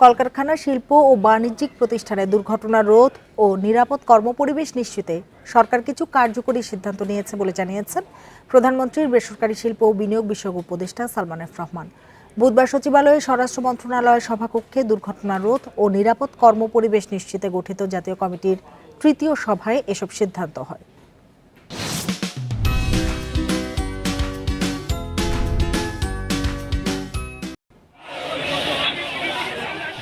কলকারখানা, শিল্প ও বাণিজ্যিক প্রতিষ্ঠানে দুর্ঘটনা রোধ ও নিরাপদ কর্মপরিবেশ নিশ্চিতে সরকার কিছু কার্যকরী সিদ্ধান্ত নিয়েছে বলে জানিয়েছেন প্রধানমন্ত্রীর বেসরকারি শিল্প ও বিনিয়োগ বিষয়ক উপদেষ্টা সালমান এফ রহমান। বুধবার সচিবালয়ে স্বরাষ্ট্র মন্ত্রণালয়ের সভাকক্ষে দুর্ঘটনা রোধ ও নিরাপদ কর্মপরিবেশ নিশ্চিতে গঠিত জাতীয় কমিটির তৃতীয় সভায় এসব সিদ্ধান্ত হয়।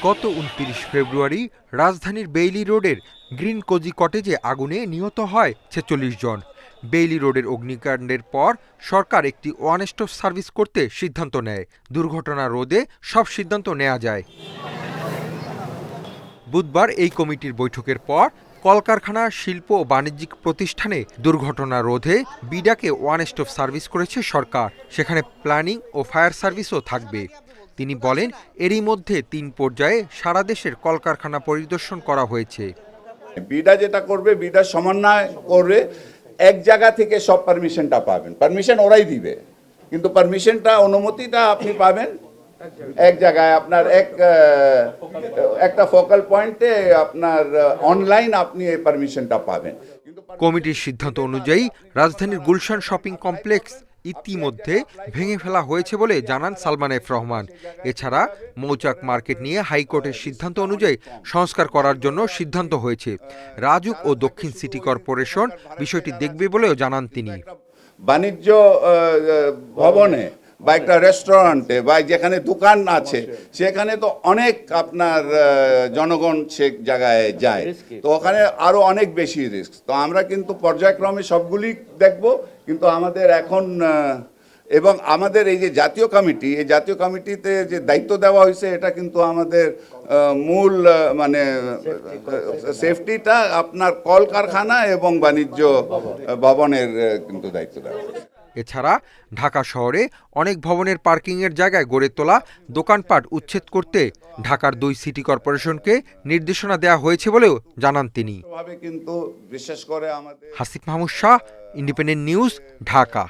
গত উনত্রিশ ফেব্রুয়ারি রাজধানীর বেইলি রোডের গ্রিন কোজি কটেজে আগুনে নিহত হয় ছেচল্লিশ জন। বেইলি রোডের অগ্নিকাণ্ডের পর সরকার একটি ওয়ান স্টপ সার্ভিস করতে সিদ্ধান্ত নেয়। দুর্ঘটনা রোধে সব সিদ্ধান্ত নেওয়া যায়। বুধবার এই কমিটির বৈঠকের পর কলকারখানা শিল্প ও বাণিজ্যিক প্রতিষ্ঠানে দুর্ঘটনা রোধে বিডাকে ওয়ান স্টপ সার্ভিস করেছে সরকার। সেখানে প্ল্যানিং ও ফায়ার সার্ভিসও থাকবে। তিনি বলেন এরই মধ্যে তিন পর্যায়ে সারা দেশের কলকারখানা পরিদর্শন করা হয়েছে। বিডা যেটা করবে বিডা সমন্বয় করে এক জায়গা থেকে সব পারমিশনটা পাবেন। পারমিশন ওরাই দিবে। কিন্তু পারমিশনটা অনুমতিটা আপনি পাবেন এক জায়গায়। আপনার এক একটা ফোকাল পয়েন্টে আপনার অনলাইন আপনি এই পারমিশনটা পাবেন। কমিটির সিদ্ধান্ত অনুযায়ী রাজধানীর গুলশান শপিং কমপ্লেক্স ইতিমধ্যে ভেঙে ফেলা হয়েছে বলে জানান সালমান এফ রহমান। এছাড়া মৌচাক মার্কেট নিয়ে হাইকোর্টের সিদ্ধান্ত অনুযায়ী সংস্কার করার জন্য সিদ্ধান্ত হয়েছে। রাজুক ও দক্ষিণ সিটি কর্পোরেশন বিষয়টি দেখবে বলেও জানান তিনি। বাণিজ্য ভবনে বা একটা রেস্টুরেন্টে বা যেখানে দোকান আছে সেখানে তো অনেক আপনার জনগণ সে জায়গায় যায়। তো ওখানে আরও অনেক বেশি রিস্ক তো আমরা কিন্তু পর্যায়ক্রমে সবগুলি দেখব কিন্তু আমাদের এখন এবং আমাদের এই যে জাতীয় কমিটি এই জাতীয় কমিটিতে যে দায়িত্ব দেওয়া হয়েছে এটা কিন্তু আমাদের মূল মানে সেফটিটা আপনার কলকারখানা এবং বাণিজ্য ভবনের কিন্তু দায়িত্ব দেওয়া হয়েছে। এছাড়া ঢাকা শহরে অনেক ভবনের পার্কিংয়ের জায়গায় গড়ে তোলা দোকানপাট উচ্ছেদ করতে ঢাকার দুই সিটি কর্পোরেশনকে নির্দেশনা দেওয়া হয়েছে বলেও জানান তিনি। Hasif Mahmud Shah independent news Dhaka.